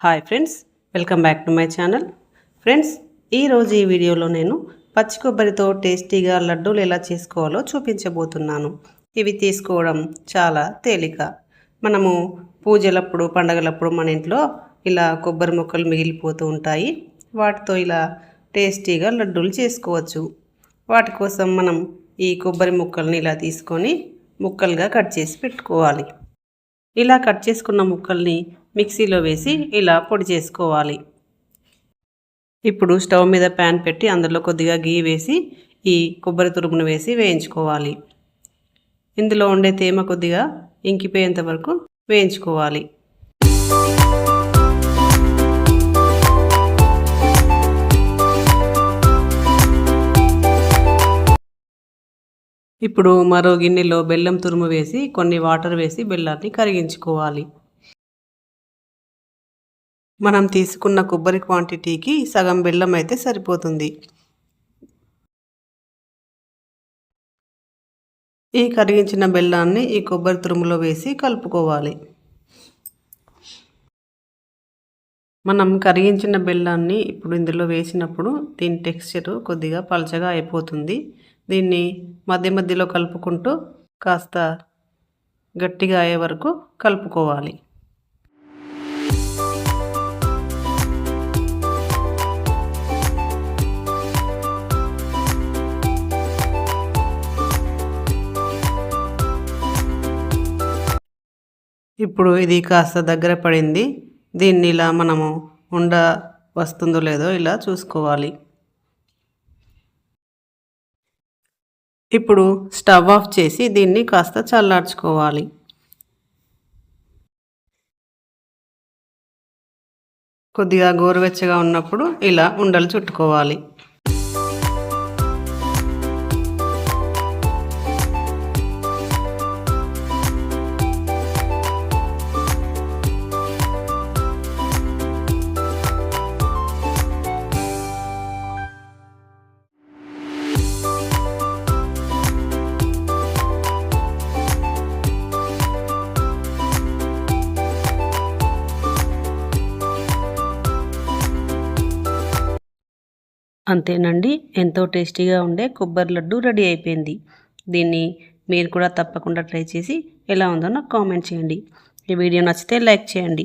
Hi friends welcome back to my channel friends ఈరోజు ఈ వీడియోలో నేను పచ్చి కొబ్బరితో టేస్టీగా లడ్డూలు ఎలా చేసుకోవాలో చూపించబోతున్నాను. ఇవి తీసుకోవడం చాలా తేలిక. మనము పూజలప్పుడు పండగలప్పుడు మన ఇంట్లో ఇలా కొబ్బరి ముక్కలు మిగిలిపోతూ ఉంటాయి. వాటితో ఇలా టేస్టీగా లడ్డూలు చేసుకోవచ్చు. వాటి కోసం మనం ఈ కొబ్బరి ముక్కల్ని ఇలా తీసుకొని ముక్కలుగా కట్ చేసి పెట్టుకోవాలి. ఇలా కట్ చేసుకున్న ముక్కల్ని మిక్సీలో వేసి ఇలా పొడి చేసుకోవాలి. ఇప్పుడు స్టవ్ మీద ప్యాన్ పెట్టి అందులో కొద్దిగా గీ వేసి ఈ కొబ్బరి తురుమును వేసి వేయించుకోవాలి. ఇందులో ఉండే తేమ కొద్దిగా ఇంకిపోయేంత వరకు వేయించుకోవాలి. ఇప్పుడు మరో గిన్నెలో బెల్లం తురుము వేసి కొన్ని వాటర్ వేసి బెల్లాన్ని కరిగించుకోవాలి. మనం తీసుకున్న కొబ్బరి క్వాంటిటీకి సగం బెల్లం అయితే సరిపోతుంది. ఈ కరిగించిన బెల్లాన్ని ఈ కొబ్బరి తురుములో వేసి కలుపుకోవాలి. మనం కరిగించిన బెల్లాన్ని ఇప్పుడు ఇందులో వేసినప్పుడు దీని టెక్స్చర్ కొద్దిగా పలచగా అయిపోతుంది. దీన్ని మధ్య మధ్యలో కలుపుకుంటూ కాస్త గట్టిగా అయ్యే వరకు కలుపుకోవాలి. ఇప్పుడు ఇది కాస్త దగ్గర పడింది. దీన్ని ఇలా మనము ఉండ వస్తుందో లేదో ఇలా చూసుకోవాలి. ఇప్పుడు స్టవ్ ఆఫ్ చేసి దీన్ని కాస్త చల్లార్చుకోవాలి. కొద్దిగా గోరువెచ్చగా ఉన్నప్పుడు ఇలా ఉండలు చుట్టుకోవాలి. అంతేనండి. ఎంతో టేస్టీగా ఉండే కొబ్బరి లడ్డు రెడీ అయిపోయింది. దీన్ని మీరు కూడా తప్పకుండా ట్రై చేసి ఎలా ఉందో నాకు కామెంట్ చేయండి. ఈ వీడియో నచ్చితే లైక్ చేయండి.